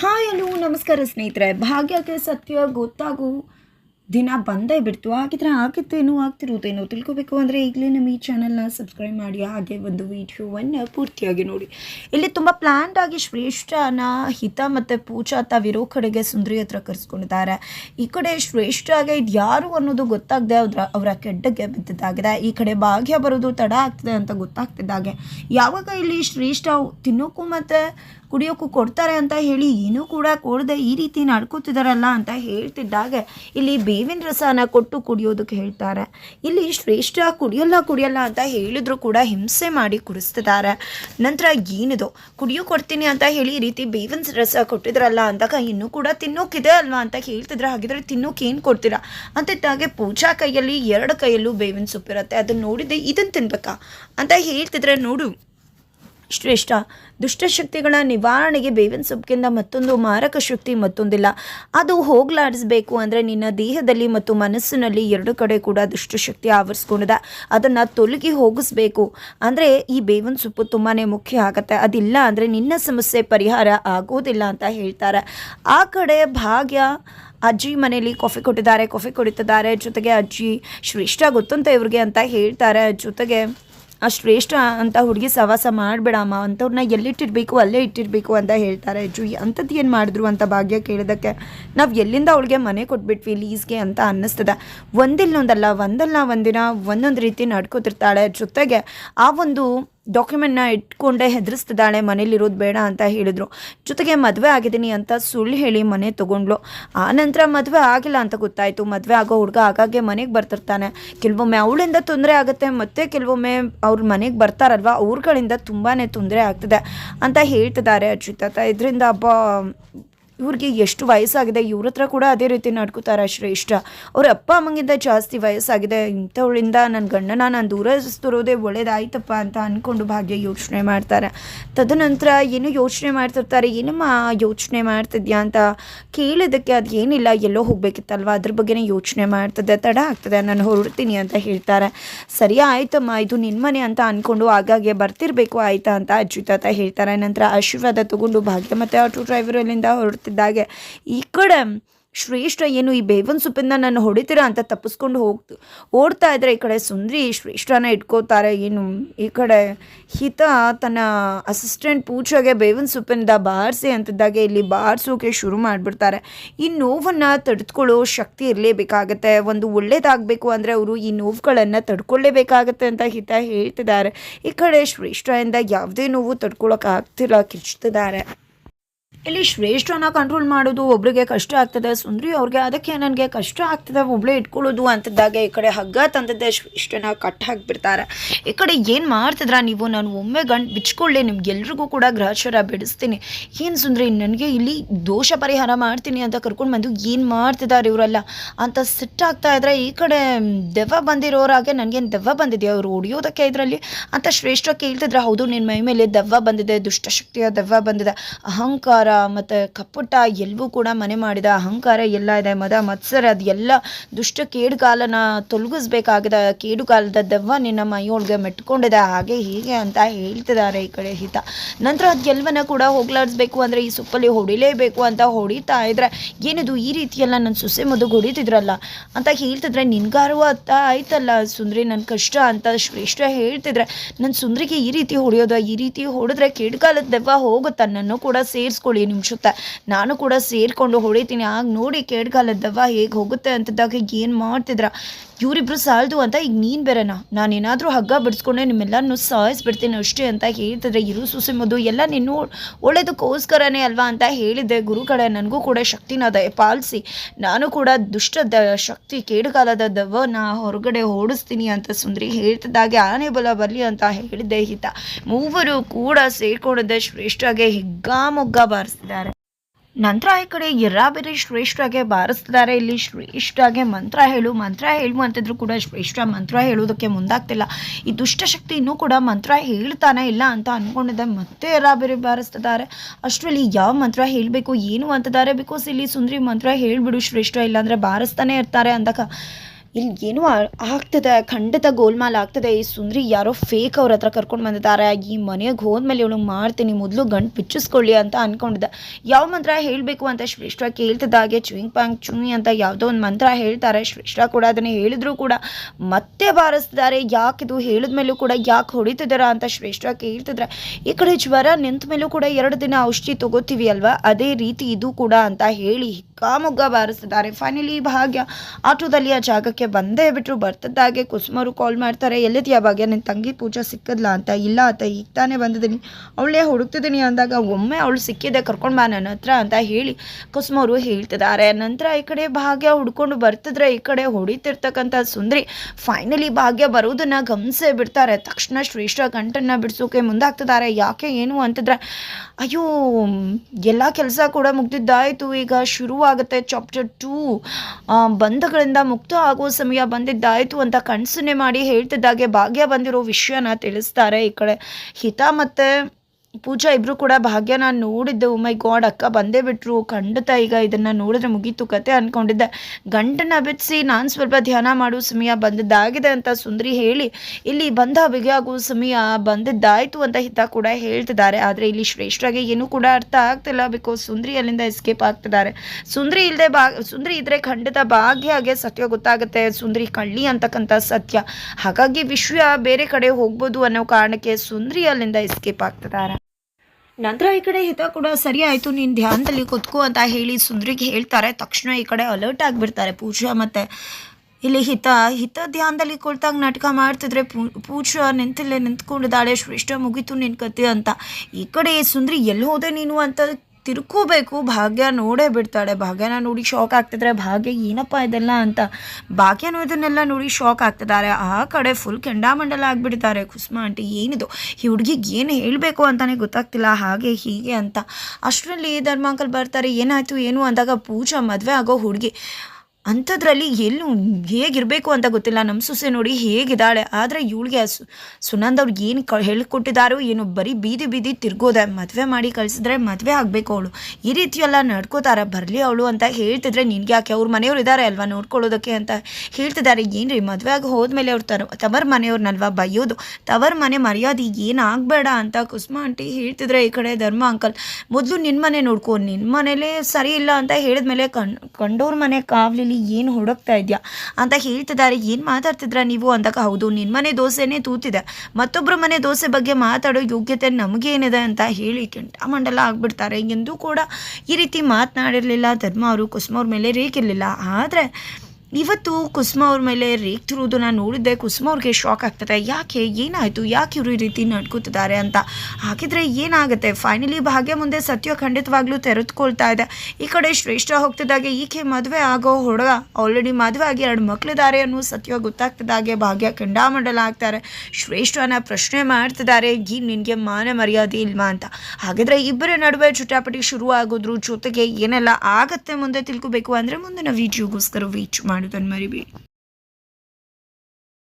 Hi hello ನಮಸ್ಕಾರ ಸ್ನೇಹಿತರೆ. ಭಾಗ್ಯಕ್ಕೆ ಸತ್ಯ ಗೊತ್ತಾಗು ದಿನ ಬಂದೇ ಬಿಡ್ತು. ಹಾಗಿದ್ರೆ ಆಗಿದ್ದೇನೋ ಆಗ್ತಿರೋದೇನೋ ತಿಳ್ಕೊಬೇಕು ಅಂದರೆ ಈಗಲೇ ನಮ್ಮ ಈ ಚಾನಲ್ನ ಸಬ್ಸ್ಕ್ರೈಬ್ ಮಾಡಿ, ಹಾಗೆ ಒಂದು ವಿಡಿಯೋವನ್ನು ಪೂರ್ತಿಯಾಗಿ ನೋಡಿ. ಇಲ್ಲಿ ತುಂಬ ಪ್ಲ್ಯಾಂಡ್ ಆಗಿ ಶ್ರೇಷ್ಠನ ಹಿತ ಮತ್ತು ಪೂಜಾ ತಾವಿರೋ ಕಡೆಗೆ ಸುಂದರಿ ಹತ್ರ ಕರೆಸ್ಕೊಂಡಿದ್ದಾರೆ. ಈ ಕಡೆ ಶ್ರೇಷ್ಠಗೆ ಇದು ಯಾರು ಅನ್ನೋದು ಗೊತ್ತಾಗದೆ ಅವ್ರ, ಅವರ ಕೆಡ್ಡಗೆ ಬಿದ್ದಿದ್ದಾಗಿದೆ. ಈ ಕಡೆ ಭಾಗ್ಯ ಬರೋದು ತಡ ಆಗ್ತದೆ ಅಂತ ಗೊತ್ತಾಗ್ತಿದ್ದಾಗೆ. ಯಾವಾಗ ಇಲ್ಲಿ ಶ್ರೇಷ್ಠ ತಿನ್ನೋಕ್ಕೂ ಮತ್ತು ಕುಡಿಯೋಕ್ಕೂ ಕೊಡ್ತಾರೆ ಅಂತ ಹೇಳಿ ಏನೂ ಕೂಡ ಕೊಡದೆ ಈ ರೀತಿ ನಡ್ಕೋತಿದಾರಲ್ಲ ಅಂತ ಹೇಳ್ತಿದ್ದಾಗ. ಇಲ್ಲಿ ಬೇವಿನ ರಸನ ಕೊಟ್ಟು ಕುಡಿಯೋದಕ್ಕೆ ಹೇಳ್ತಾರೆ. ಇಲ್ಲಿ ಶ್ರೇಷ್ಠ ಕುಡಿಯಲ್ಲ ಕುಡಿಯಲ್ಲ ಅಂತ ಹೇಳಿದ್ರು ಕೂಡ ಹಿಂಸೆ ಮಾಡಿ ಕುಡಿಸ್ತಿದ್ದಾರೆ. ನಂತರ ಏನಿದು? ಕುಡಿಯೋ ಕೊಡ್ತೀನಿ ಅಂತ ಹೇಳಿ ಈ ರೀತಿ ಬೇವಿನ ರಸ ಕೊಟ್ಟಿದ್ರಲ್ಲ ಅಂದಾಗ ಇನ್ನೂ ಕೂಡ ತಿನ್ನೋಕ್ಕಿದೆ ಅಲ್ವಾ ಅಂತ ಹೇಳ್ತಿದ್ರೆ ಹಾಗಿದ್ರೆ ತಿನ್ನೋಕೆ ಏನು ಕೊಡ್ತೀರಾ? ಅಂತಿದ್ದಾಗೆ ಪೂಜಾ ಕೈಯಲ್ಲಿ ಎರಡು ಕೈಯಲ್ಲೂ ಬೇವಿನ ಸೊಪ್ಪಿರುತ್ತೆ. ಅದನ್ನು ನೋಡಿದೆ ಇದನ್ನು ತಿನ್ಬೇಕಾ? ಅಂತ ಹೇಳ್ತಿದ್ರೆ ನೋಡು. ಶ್ರೇಷ್ಠ. ದುಷ್ಟಶಕ್ತಿಗಳ ನಿವಾರಣೆಗೆ ಬೇವಿನ ಸೊಪ್ಪಿಗಿಂತ ಮತ್ತೊಂದು ಮಾರಕ ಶಕ್ತಿ ಮತ್ತೊಂದಿಲ್ಲ. ಅದು ಹೋಗ್ಲಾಡಿಸ್ಬೇಕು ಅಂದರೆ ನಿನ್ನ ದೇಹದಲ್ಲಿ ಮತ್ತು ಮನಸ್ಸಿನಲ್ಲಿ ಎರಡು ಕಡೆ ಕೂಡ ದುಷ್ಟಶಕ್ತಿ ಆವರಿಸ್ಕೊಂಡಿದೆ. ಅದನ್ನು ತೊಲಗಿ ಹೋಗಿಸ್ಬೇಕು. ಅಂದರೆ ಈ ಬೇವಿನ ಸೊಪ್ಪು ತುಂಬಾ ಮುಖ್ಯ ಆಗುತ್ತೆ. ಅದಿಲ್ಲ ಅಂದರೆ ನಿನ್ನ ಸಮಸ್ಯೆ ಪರಿಹಾರ ಆಗೋದಿಲ್ಲ ಅಂತ ಹೇಳ್ತಾರೆ. ಆ ಕಡೆ ಭಾಗ್ಯ ಅಜ್ಜಿ ಮನೇಲಿ ಕಾಫಿ ಕೊಟ್ಟಿದ್ದಾರೆ ಕಾಫಿ ಕುಡಿತಿದ್ದಾರೆ. ಜೊತೆಗೆ ಅಜ್ಜಿ ಶ್ರೇಷ್ಠ ಗೊತ್ತಂತ ಇವ್ರಿಗೆ ಅಂತ ಹೇಳ್ತಾರೆ. ಜೊತೆಗೆ ಆ ಶ್ರೇಷ್ಠ ಅಂತ ಹುಡುಗಿ ಸವಾಸ ಮಾಡಬೇಡಮ್ಮ ಅಂಥವ್ರನ್ನ ಎಲ್ಲಿಟ್ಟಿರಬೇಕು, ಅಲ್ಲೇ ಇಟ್ಟಿರಬೇಕು ಅಂತ ಹೇಳ್ತಾರೆ. ಅಜ್ಜು ಅಂಥದ್ದು ಏನು ಮಾಡಿದ್ರು ಅಂತ ಭಾಗ್ಯ ಕೇಳಿದಕ್ಕೆ ನಾವು ಎಲ್ಲಿಂದ ಅವಳಿಗೆ ಮನೆ ಕೊಟ್ಬಿಟ್ವಿ, ಲೀಸ್ಗೆ ಅಂತ ಅನ್ನಿಸ್ತದೆ. ಒಂದಿಲ್ಲೊಂದಲ್ಲ, ಒಂದಲ್ಲ ಒಂದಿನ ಒಂದೊಂದು ರೀತಿ ನಡ್ಕೋತಿರ್ತಾಳೆ ಜೊತೆಗೆ ಆ ಒಂದು ಡಾಕ್ಯುಮೆಂಟ್ನ ಇಟ್ಕೊಂಡೇ ಹೆದರಿಸ್ತಿದ್ದಾಳೆ ಮನೇಲಿರೋದು ಬೇಡ ಅಂತ ಹೇಳಿದ್ರು. ಜೊತೆಗೆ ಮದುವೆ ಆಗಿದ್ದೀನಿ ಅಂತ ಸುಳ್ಳು ಹೇಳಿ ಮನೆ ತೊಗೊಂಡ್ಲು ಆ ನಂತರ ಮದುವೆ ಆಗಿಲ್ಲ ಅಂತ ಗೊತ್ತಾಯಿತು. ಮದುವೆ ಆಗೋ ಹುಡುಗ ಆಗಾಗ್ಗೆ ಮನೆಗೆ ಬರ್ತಿರ್ತಾನೆ. ಕೆಲವೊಮ್ಮೆ ಅವಳಿಂದ ತೊಂದರೆ ಆಗುತ್ತೆ, ಮತ್ತು ಕೆಲವೊಮ್ಮೆ ಅವ್ರ ಮನೆಗೆ ಬರ್ತಾರಲ್ವ? ಅವ್ರಗಳಿಂದ ತುಂಬಾ ತೊಂದರೆ ಆಗ್ತದೆ ಅಂತ ಹೇಳ್ತಿದ್ದಾರೆ ಅಚ್ಯುತ. ಇದರಿಂದ ಹಬ್ಬ ಇವ್ರಿಗೆ ಎಷ್ಟು ವಯಸ್ಸಾಗಿದೆ, ಇವ್ರ ಹತ್ರ ಕೂಡ ಅದೇ ರೀತಿ ನಡ್ಕೋತಾರೆ ಶ್ರೇಷ್ಠ. ಅವ್ರ ಅಪ್ಪ ಅಮ್ಮಂಗಿಂತ ಜಾಸ್ತಿ ವಯಸ್ಸಾಗಿದೆ, ಇಂಥವಳಿಂದ ನನ್ನ ಗಂಡನ ನಾನು ದೂರಸ್ತಿರೋದೇ ಒಳ್ಳೇದಾಯ್ತಪ್ಪ ಅಂತ ಅಂದ್ಕೊಂಡು ಭಾಗ್ಯ ಯೋಚನೆ ಮಾಡ್ತಾರೆ. ತದನಂತರ ಏನು ಯೋಚನೆ ಮಾಡ್ತಿರ್ತಾರೆ, ಏನಮ್ಮ ಯೋಚನೆ ಮಾಡ್ತಿದ್ಯಾ ಅಂತ ಕೇಳಿದ್ದಕ್ಕೆ ಅದು ಏನಿಲ್ಲ, ಎಲ್ಲೋ ಹೋಗ್ಬೇಕಿತ್ತಲ್ವ? ಅದ್ರ ಬಗ್ಗೆನೇ ಯೋಚನೆ ಮಾಡ್ತದೆ, ತಡ ಆಗ್ತದೆ, ನಾನು ಹೊರಡ್ತೀನಿ ಅಂತ ಹೇಳ್ತಾರೆ. ಸರಿ ಆಯ್ತಮ್ಮ, ಇದು ನಿನ್ನ ಮನೆ ಅಂತ ಅಂದ್ಕೊಂಡು ಆಗಾಗ್ಗೆ ಬರ್ತಿರ್ಬೇಕು, ಆಯ್ತಾ ಅಂತ ಅಜ್ಜಿ ತಾತ ಹೇಳ್ತಾರೆ. ನಂತರ ಆಶೀರ್ವಾದ ತಗೊಂಡು ಭಾಗ್ಯ ಮತ್ತು ಆಟೋ ಡ್ರೈವರ್ ಅಲ್ಲಿಂದ ಹೊರಡ್ತಿದ್ದಾಗೆ ಈ ಕಡೆ ಶ್ರೇಷ್ಠ ಏನು ಈ ಬೇವನ್ ಸೊಪ್ಪಿಂದ ನಾನು ಹೊಡಿತೀರಾ ಅಂತ ತಪ್ಪಿಸ್ಕೊಂಡು ಹೋಗ್ತು ಓಡ್ತಾ ಇದ್ರೆ ಈ ಕಡೆ ಸುಂದ್ರಿ ಶ್ರೇಷ್ಠನ ಇಟ್ಕೋತಾರೆ, ಏನು ಈ ಕಡೆ ಹಿತ ತನ್ನ ಅಸಿಸ್ಟೆಂಟ್ ಪೂಜಾಗೆ ಬೇವನ್ ಸೊಪ್ಪಿಂದ ಬಾರಿಸಿ ಅಂತಿದ್ದಾಗೆ, ಇಲ್ಲಿ ಬಾರಿಸೋಕೆ ಶುರು ಮಾಡಿಬಿಡ್ತಾರೆ. ಈ ನೋವನ್ನು ತಡೆದುಕೊಳ್ಳೋ ಶಕ್ತಿ ಇರಲೇಬೇಕಾಗತ್ತೆ. ಒಂದು ಒಳ್ಳೇದಾಗಬೇಕು ಅಂದರೆ ಅವರು ಈ ನೋವುಗಳನ್ನು ತಡ್ಕೊಳ್ಳೇಬೇಕಾಗತ್ತೆ ಅಂತ ಹಿತ ಹೇಳ್ತಿದ್ದಾರೆ. ಈ ಕಡೆ ಶ್ರೇಷ್ಠದಿಂದ ಯಾವುದೇ ನೋವು ತಡ್ಕೊಳಕ್ಕಾಗ್ತಿಲ್ಲ ಕಿರ್ಚ್ತಿದ್ದಾರೆ. ಇಲ್ಲಿ ಶ್ರೇಷ್ಠನ ಕಂಟ್ರೋಲ್ ಮಾಡೋದು ಒಬ್ಬರಿಗೆ ಕಷ್ಟ ಆಗ್ತದೆ, ಸುಂದ್ರಿ ಅವ್ರಿಗೆ ಅದಕ್ಕೆ ನನಗೆ ಕಷ್ಟ ಆಗ್ತದೆ ಒಬ್ಬಳೇ ಇಟ್ಕೊಳ್ಳೋದು ಅಂತಿದ್ದಾಗ ಈ ಕಡೆ ಹಗ್ಗ ತಂದಿದ್ದೆ, ಶ್ರೇಷ್ಠನ ಕಟ್ ಹಾಕ್ಬಿಡ್ತಾರೆ. ಈ ಕಡೆ ಏನು ಮಾಡ್ತಿದ್ರ ನೀವು? ನಾನು ಒಮ್ಮೆ ಗಂಡು ಬಿಚ್ಕೊಳ್ಳಿ ನಿಮ್ಗೆಲ್ರಿಗೂ ಕೂಡ ಗ್ರಹಚಾರ ಬಿಡಿಸ್ತೀನಿ. ಏನು ಸುಂದ್ರಿ, ನನಗೆ ಇಲ್ಲಿ ದೋಷ ಪರಿಹಾರ ಮಾಡ್ತೀನಿ ಅಂತ ಕರ್ಕೊಂಡು ಬಂದು ಏನು ಮಾಡ್ತಿದ್ದಾರೆ ಇವರೆಲ್ಲ? ಅಂತ ಸಿಟ್ಟಾಗ್ತಾ ಇದ್ರೆ ಈ ಕಡೆ ದೆವ್ವ ಬಂದಿರೋರಾಗೆ ನನಗೇನು ದೆವ್ವ ಬಂದಿದೆಯಾ? ಅವ್ರು ಹೊಡಿಯೋದಕ್ಕೆ ಇದರಲ್ಲಿ? ಅಂತ ಶ್ರೇಷ್ಠ ಕೇಳ್ತಿದ್ರೆ, ಹೌದು ನಿನ್ನ ಮೈ ಮೇಲೆ ದೆವ್ವ ಬಂದಿದೆ, ದುಷ್ಟಶಕ್ತಿಯ ದೆವ್ವ ಬಂದಿದೆ, ಅಹಂಕಾರ ಮತ್ತು ಕಪ್ಪುಟ ಎಲ್ಲವೂ ಕೂಡ ಮನೆ ಮಾಡಿದ ಅಹಂಕಾರ ಎಲ್ಲ ಇದೆ. ಮದ, ಮತ್ಸರ ಅದು ಕೇಡು ದುಷ್ಟ ಕೇಡುಗಾಲನ ತೊಲಗಿಸ್ಬೇಕಾಗಿದೆ. ಕೇಡುಗಾಲದ ದೆವ್ವ ನಿನ್ನ ಮೈಯೊಳಗೆ ಮೆಟ್ಕೊಂಡಿದೆ. ಹಾಗೆ ಹೀಗೆ ಅಂತ ಹೇಳ್ತಿದ್ದಾರೆ ಈ ಕಡೆ ಹಿತ. ನಂತರ ಅದು ಎಲ್ಲವನ್ನ ಕೂಡ ಹೋಗ್ಲಾಡಿಸ್ಬೇಕು ಅಂದರೆ ಈ ಸುಪ್ಪಲ್ಲಿ ಹೊಡಿಲೇಬೇಕು ಅಂತ ಹೊಡಿತಾ ಇದ್ರೆ ಏನಿದು? ಈ ರೀತಿಯೆಲ್ಲ ನನ್ನ ಸೊಸೆ ಮದುಗೆ ಹೊಡಿತಿದ್ರಲ್ಲ ಅಂತ ಹೇಳ್ತಿದ್ರೆ ನಿನ್ಗಾರು ಅತ್ತ ಆಯ್ತಲ್ಲ ಸುಂದ್ರಿ? ನನ್ನ ಕಷ್ಟ ಅಂತ ಶ್ರೇಷ್ಠ ಹೇಳ್ತಿದ್ರೆ ನನ್ನ ಸುಂದ್ರಿಗೆ ಈ ರೀತಿ ಹೊಡೆಯೋದು? ಈ ರೀತಿ ಹೊಡೆದ್ರೆ ಕೇಡುಗಾಲದ ದೆವ್ವ ಹೋಗುತ್ತ? ನನ್ನನ್ನು ಕೂಡ ಸೇರಿಸ್ಕೊಳ್ಳಿ. ನಿಮ್ಮ ಜೊತೆ ನಾನು ಕೂಡ ಸೇರಿಕೊಂಡು ಹೊಡಿತೀನಿ. ಆಗ ನೋಡಿ ಕೇಡ್ಗಾಲದ ದೆವ್ವ ಹೇಗೆ ಹೋಗುತ್ತೆ ಅಂತದಾಗ ಏನು ಮಾಡ್ತಿದ್ರ? ಇವರಿಬ್ರು ಸಾಲದು ಅಂತ ಈಗ ನೀನು ನಾನು ನಾನೇನಾದರೂ ಹಗ್ಗ ಬಿಡಿಸ್ಕೊಂಡೆ ನಿಮ್ಮೆಲ್ಲನೂ ಸಾಯಿಸ್ಬಿಡ್ತೀನಿ ಅಷ್ಟೇ ಅಂತ ಹೇಳ್ತಿದ್ರೆ ಇರು ಸುಸಿಮದು ಎಲ್ಲ ನಿನ್ನ ಒಳ್ಳೇದಕ್ಕೋಸ್ಕರನೇ ಅಲ್ವಾ ಅಂತ ಹೇಳಿದ್ದೆ. ಗುರು ಕಡೆ ನನಗೂ ಕೂಡ ಶಕ್ತಿನ ದಯ ಪಾಲಿಸಿ. ನಾನು ಕೂಡ ದುಷ್ಟ ದ ಶಕ್ತಿ, ಕೇಡುಕಾಲದ ದವನ ಹೊರಗಡೆ ಓಡಿಸ್ತೀನಿ ಅಂತ ಸುಂದರಿ ಹೇಳ್ತಿದ್ದಾಗೆ, ಆನೆ ಬಲ ಬರಲಿ ಅಂತ ಹೇಳಿದ್ದೆ ಹಿತ. ಮೂವರು ಕೂಡ ಸೇರ್ಕೊಂಡಿದ್ದೆ ಶ್ರೇಷ್ಠಾಗೆ ಹಿಗ್ಗಾಮೊಗ್ಗ ಬಾರಿಸ್ತಿದ್ದಾರೆ ನಂತರ ಈ ಕಡೆ ಎರಬೇರಿ ಶ್ರೇಷ್ಠಗೆ ಬಾರಿಸ್ತಿದ್ದಾರೆ. ಇಲ್ಲಿ ಶ್ರೇಷ್ಠಗೆ ಮಂತ್ರ ಹೇಳು ಮಂತ್ರ ಹೇಳು ಅಂತಿದ್ರು ಕೂಡ ಶ್ರೇಷ್ಠ ಮಂತ್ರ ಹೇಳೋದಕ್ಕೆ ಮುಂದಾಗ್ತಿಲ್ಲ. ಈ ದುಷ್ಟಶಕ್ತಿ ಇನ್ನೂ ಕೂಡ ಮಂತ್ರ ಹೇಳ್ತಾನೆ ಇಲ್ಲ ಅಂತ ಅಂದ್ಕೊಂಡಿದ್ದೆ ಮತ್ತೆ ಎರಬೇರಿ ಬಾರಿಸ್ತಿದ್ದಾರೆ. ಅಷ್ಟರಲ್ಲಿ ಯಾವ ಮಂತ್ರ ಹೇಳಬೇಕು, ಏನು ಅಂತಿದ್ದಾರೆ? ಬಿಕಾಸ್ ಇಲ್ಲಿ ಸುಂದ್ರಿ ಮಂತ್ರ ಹೇಳಿಬಿಡು, ಶ್ರೇಷ್ಠ ಇಲ್ಲಾಂದರೆ ಬಾರಿಸ್ತಾನೆ ಇರ್ತಾರೆ ಅಂದಾಗ ಇಲ್ಲಿ ಏನೋ ಆಗ್ತದೆ, ಖಂಡಿತ ಗೋಲ್ಮಾಲ್ ಆಗ್ತದೆ. ಈ ಸುಂದ್ರಿ ಯಾರೋ ಫೇಕ್ ಅವ್ರ ಹತ್ರ ಕರ್ಕೊಂಡು ಬಂದಿದ್ದಾರೆ. ಈ ಮನೆಗೆ ಹೋದ್ಮೇಲೆ ಇವಳು ಮಾಡ್ತೀನಿ, ಮೊದಲು ಗಂಟು ಬಿಚ್ಚಿಸ್ಕೊಳ್ಳಿ ಅಂತ ಅನ್ಕೊಂಡಿದ್ದೆ. ಯಾವ ಮಂತ್ರ ಹೇಳಬೇಕು ಅಂತ ಶ್ರೇಷ್ಠ ಕೇಳ್ತಿದ್ದಾಗೆ ಚುಯಿಂಗ್ ಪಾಂಗ್ ಚುಯಿ ಅಂತ ಯಾವುದೋ ಒಂದು ಮಂತ್ರ ಹೇಳ್ತಾರೆ. ಶ್ರೇಷ್ಠ ಕೂಡ ಅದನ್ನು ಹೇಳಿದ್ರು ಕೂಡ ಮತ್ತೆ ಬಾರಿಸ್ತಿದ್ದಾರೆ. ಯಾಕಿದು ಹೇಳಿದ ಮೇಲೂ ಕೂಡ ಯಾಕೆ ಹೊಡಿತಿದ್ದೀರ ಅಂತ ಶ್ರೇಷ್ಠ ಕೇಳ್ತಿದ್ರೆ, ಈ ಕಡೆ ಜ್ವರ ನಿಂತ ಮೇಲೂ ಕೂಡ ಎರಡು ದಿನ ಔಷಧಿ ತಗೋತೀವಿ ಅಲ್ವಾ? ಅದೇ ರೀತಿ ಇದು ಕೂಡ ಅಂತ ಹೇಳಿ ಹಿಕ್ಕಾಮುಗ್ಗ ಬಾರಿಸ್ತಿದ್ದಾರೆ. ಫೈನಲಿ ಭಾಗ್ಯ ಆಟೋದಲ್ಲಿ ಆ ಜಾಗಕ್ಕೆ ಬಂದೇ ಬಿಟ್ಟರು ಬರ್ತದ್ದಾಗೆ ಕುಸುಮರು ಕಾಲ್ ಮಾಡ್ತಾರೆ, ಎಲ್ಲಿದ್ಯಾ ಭಾಗ್ಯ? ನಿನ್ನ ತಂಗಿ ಪೂಜಾ ಸಿಕ್ಕದ್ಲ ಅಂತ? ಇಲ್ಲ ಅಂತ ಈಗ ತಾನೇ ಬಂದಿದ್ದೀನಿ. ಅವಳೇ ಹುಡುಕ್ತಿದ್ದೀನಿ ಅಂದಾಗ ಒಮ್ಮೆ ಅವಳು ಸಿಕ್ಕಿದೆ, ಕರ್ಕೊಂಡು ಬಾ ನನ್ನ ಹತ್ರ ಅಂತ ಹೇಳಿ ಕುಸುಮರು ಹೇಳ್ತಿದ್ದಾರೆ. ನಂತರ ಈ ಕಡೆ ಭಾಗ್ಯ ಹುಡ್ಕೊಂಡು ಬರ್ತಿದ್ರೆ ಈ ಕಡೆ ಹೊಡಿತಿರ್ತಕ್ಕಂಥ ಸುಂದರಿ ಫೈನಲಿ ಭಾಗ್ಯ ಬರೋದನ್ನ ಗಮನಿಸೇ ಬಿಡ್ತಾರೆ. ತಕ್ಷಣ ಶ್ರೇಷ್ಠ ಗಂಟನ್ನು ಬಿಡಿಸೋಕೆ ಮುಂದಾಗ್ತಿದ್ದಾರೆ. ಯಾಕೆ, ಏನು ಅಂತಿದ್ರೆ, ಅಯ್ಯೋ, ಎಲ್ಲ ಕೆಲಸ ಕೂಡ ಮುಗ್ದಿದ್ದಾಯಿತು. ಈಗ ಶುರುವಾಗುತ್ತೆ ಚಾಪ್ಟರ್ ಟೂ ಬಂಧಗಳಿಂದ ಮುಕ್ತ ಆಗುವ ಸಮಯ ಬಂದಿದ್ದಾಯಿತು ಅಂತ ಕನಸನ್ನೇ ಮಾಡಿ ಹೇಳ್ತಿದ್ದಾಗೆ ಭಾಗ್ಯ ಬಂದಿರೋ ವಿಷಯನ ತಿಳಿಸ್ತಾರೆ ಈ ಕಡೆ. ಹಿತ ಮತ್ತು ಪೂಜಾ ಇಬ್ರು ಕೂಡ ಭಾಗ್ಯ ನಾನು ನೋಡಿದ್ದೆ ಮೈ ಗಾಡ್, ಅಕ್ಕ ಬಂದೇ ಬಿಟ್ರು, ಖಂಡಿತ ಈಗ ಇದನ್ನು ನೋಡಿದ್ರೆ ಮುಗೀತು ಕತೆ ಅನ್ಕೊಂಡಿದ್ದೆ. ಗಂಟನ್ನ ಬಿಡಿಸಿ ನಾನು ಸ್ವಲ್ಪ ಧ್ಯಾನ ಮಾಡು, ಸಮಯ ಬಂದಿದ್ದಾಗಿದೆ ಅಂತ ಸುಂದರಿ ಹೇಳಿ. ಇಲ್ಲಿ ಬಂದ ಬಿಗಿಯಾಗು, ಸಮಯ ಬಂದಿದ್ದಾಯಿತು ಅಂತ ಹಿತ ಕೂಡ ಹೇಳ್ತಿದ್ದಾರೆ. ಆದರೆ ಇಲ್ಲಿ ಶ್ರೇಷ್ಠಗೆ ಏನೂ ಕೂಡ ಅರ್ಥ ಆಗ್ತಿಲ್ಲ ಬಿಕಾಸ್ ಸುಂದರಿ ಅಲ್ಲಿಂದ ಎಸ್ಕೇಪ್ ಆಗ್ತಿದ್ದಾರೆ. ಸುಂದರಿ ಇಲ್ಲದೆ ಬಾ, ಸುಂದರಿ ಇದ್ರೆ ಖಂಡಿತ ಭಾಗ್ಯಗೆ ಸತ್ಯ ಗೊತ್ತಾಗುತ್ತೆ. ಸುಂದರಿ ಕಳ್ಳಿ ಅಂತಕ್ಕಂಥ ಸತ್ಯ. ಹಾಗಾಗಿ ವಿಶ್ವ ಬೇರೆ ಕಡೆ ಹೋಗ್ಬೋದು ಅನ್ನೋ ಕಾರಣಕ್ಕೆ ಸುಂದರಿ ಅಲ್ಲಿಂದ ಎಸ್ಕೇಪ್ ಆಗ್ತಿದ್ದಾರೆ. ನಂತರ ಈ ಕಡೆ ಹಿತ ಕೂಡ ಸರಿ ಆಯಿತು. ನೀನು ಧ್ಯಾನದಲ್ಲಿ ಕೂತ್ಕೋ ಅಂತ ಹೇಳಿ ಸುಂದ್ರಿಗೆ ಹೇಳ್ತಾರೆ. ತಕ್ಷಣ ಈ ಕಡೆ ಅಲರ್ಟ್ ಆಗಿಬಿಡ್ತಾರೆ ಪೂಜಾ ಮತ್ತು ಇಲ್ಲಿ ಹಿತ. ಹಿತ ಧ್ಯಾನದಲ್ಲಿ ಕುಳಿತಾಗ ನಾಟಕ ಮಾಡ್ತಿದ್ರೆ ಪೂಜಾ ನಿಂತಿಲ್ಲೇ ನಿಂತ್ಕೊಂಡಿದ್ದಾಳೆ. ಶ್ರೇಷ್ಠ ಮುಗಿತು ನಿನ್ನ ಕತೆ ಅಂತ. ಈ ಕಡೆ ಸುಂದ್ರಿ ಎಲ್ಲಿ ಹೋದೆ ನೀನು ಅಂತ ತಿರ್ಕೋಬೇಕು. ಭಾಗ್ಯ ನೋಡೇ ಬಿಡ್ತಾಳೆ. ಭಾಗ್ಯನ ನೋಡಿ ಶಾಕ್ ಆಗ್ತಿದ್ರೆ, ಭಾಗ್ಯ ಏನಪ್ಪ ಇದೆಲ್ಲ ಅಂತ. ಭಾಗ್ಯನೂ ಇದನ್ನೆಲ್ಲ ನೋಡಿ ಶಾಕ್ ಆಗ್ತಿದ್ದಾರೆ. ಆ ಕಡೆ ಫುಲ್ ಕೆಂಡಾಮಂಡಲ ಆಗಿಬಿಡ್ತಾರೆ ಕುಸುಮ ಆಂಟಿ, ಏನಿದು? ಈ ಹುಡುಗಿಗೆ ಏನು ಹೇಳಬೇಕು ಅಂತಲೇ ಗೊತ್ತಾಗ್ತಿಲ್ಲ. ಹಾಗೆ, ಹೀಗೆ ಅಂತ. ಅಷ್ಟರಲ್ಲಿ ಧರ್ಮಾಂಕಲ್ ಬರ್ತಾರೆ. ಏನಾಯಿತು? ಏನು? ಅಂದಾಗ, ಪೂಜಾ ಮದುವೆ ಆಗೋ ಹುಡುಗಿ. ಅಂಥದ್ರಲ್ಲಿ ಎಲ್ಲಿ ಹೇಗಿರಬೇಕು ಅಂತ ಗೊತ್ತಿಲ್ಲ. ನಮ್ಮ ಸೊಸೆ ನೋಡಿ ಹೇಗಿದ್ದಾಳೆ. ಆದರೆ ಇವಳಿಗೆ ಸು, ಸುನಂದ್ ಅವ್ರಿಗೆ ಏನು ಕ ಹೇಳ್ಕೊಟ್ಟಿದ್ದಾರೋ ಏನು ಬರೀ ಬೀದಿ ಬೀದಿ ತಿರ್ಗೋದೆ. ಮದುವೆ ಮಾಡಿ ಕಳಿಸಿದ್ರೆ ಮದುವೆ ಆಗಬೇಕು ಅವಳು. ಈ ರೀತಿಯೆಲ್ಲ ನಡ್ಕೋತಾರೆ. ಬರಲಿ ಅವಳು ಅಂತ ಹೇಳ್ತಿದ್ರೆ ನಿನಗೆ ಯಾಕೆ? ಅವ್ರ ಮನೆಯವ್ರು ಇದ್ದಾರೆ ಅಲ್ವಾ ನೋಡ್ಕೊಳ್ಳೋದಕ್ಕೆ ಅಂತ ಹೇಳ್ತಿದ್ದಾರೆ ಏನು ಮದುವೆ ಆಗಿ ಹೋದ್ಮೇಲೆ ಅವ್ರು ತರ, ತವರ್ ಮನೆಯವ್ರನ್ನಲ್ವಾ ಬಯ್ಯೋದು ತವರ್ ಮನೆ ಮರ್ಯಾದೆ ಏನು ಆಗಬೇಡ ಅಂತ ಕುಸುಮ ಆಂಟಿ ಹೇಳ್ತಿದ್ರೆ ಈ ಕಡೆ ಧರ್ಮ ಅಂಕಲ್, ಮೊದಲು ನಿನ್ನ ಮನೆ ನೋಡ್ಕೊ. ನಿನ್ನ ಮನೇಲೇ ಸರಿ ಇಲ್ಲ ಅಂತ ಹೇಳಿದ್ಮೇಲೆ ಕಣ್, ಕಂಡೋರ್ ಮನೆ ಕಾವಲಿಲಿ ಏನು ಹುಡುಕ್ತಾ ಇದೆಯಾ? ಅಂತ ಹೇಳ್ತಿದ್ದಾರೆ. ಏನು ಮಾತಾಡ್ತಿದ್ರ ನೀವು? ಅಂದಾಗ, ಹೌದು ನಿನ್ನ ಮನೆ ದೋಸೆನೇ ತೂತಿದೆ. ಮತ್ತೊಬ್ಬರ ಮನೆ ದೋಸೆ ಬಗ್ಗೆ ಮಾತಾಡೋ ಯೋಗ್ಯತೆ ನಮಗೇನಿದೆ ಅಂತ ಹೇಳಿ ಕೆಂಡಾಮಂಡಲ ಆಗಿಬಿಡ್ತಾರೆ. ಎಂದೂ ಕೂಡ ಈ ರೀತಿ ಮಾತನಾಡಿರಲಿಲ್ಲ. ಧರ್ಮ ಅವರು ಕುಸುಮ ಅವ್ರ ಮೇಲೆ ರೇಗಿರಲಿಲ್ಲ. ಆದರೆ ಇವತ್ತು ಕುಸುಮ ಅವ್ರ ಮೇಲೆ ರೇಗ್ತಿರೋದನ್ನ ನೋಡಿದ್ದೆ ಕುಸುಮ ಅವ್ರಿಗೆ ಶಾಕ್ ಆಗ್ತದೆ. ಯಾಕೆ, ಏನಾಯಿತು? ಯಾಕೆ ಇವರು ಈ ರೀತಿ ನಡ್ಕೋತಿದ್ದಾರೆ ಅಂತ? ಹಾಗಿದ್ರೆ ಏನಾಗುತ್ತೆ? ಫೈನಲಿ ಭಾಗ್ಯ ಮುಂದೆ ಸತ್ಯ ಖಂಡಿತವಾಗ್ಲೂ ತೆರೆದುಕೊಳ್ತಾ ಇದೆ. ಈ ಕಡೆ ಶ್ರೇಷ್ಠ ಹೋಗ್ತಿದ್ದಾಗೆ ಈಕೆ ಮದುವೆ ಆಗೋ ಹುಡುಗ ಆಲ್ರೆಡಿ ಮದುವೆ ಆಗಿ ಎರಡು ಮಕ್ಕಳಿದ್ದಾರೆ ಅನ್ನೋ ಸತ್ಯ ಗೊತ್ತಾಗ್ತಿದ್ದಾಗೆ ಭಾಗ್ಯ ಕೆಂಡಾಮಂಡಲ ಆಗ್ತಾರೆ ಶ್ರೇಷ್ಠನ ಪ್ರಶ್ನೆ ಮಾಡ್ತಿದ್ದಾರೆ, ಈ ನಿನಗೆ ಮಾನ ಮರ್ಯಾದೆ ಇಲ್ವಾ? ಅಂತ. ಹಾಗಿದ್ರೆ ಇಬ್ಬರ ನಡುವೆ ಚುಟಾಪಟಿ ಶುರು ಆಗೋದ್ರ ಜೊತೆಗೆ ಏನೆಲ್ಲ ಆಗುತ್ತೆ ಮುಂದೆ ತಿಳ್ಕೊಬೇಕು ಅಂದರೆ ಮುಂದಿನ ವಿಡಿಯೋಗೋಸ್ಕರ ಮಾಡಿ તન્મારી બેન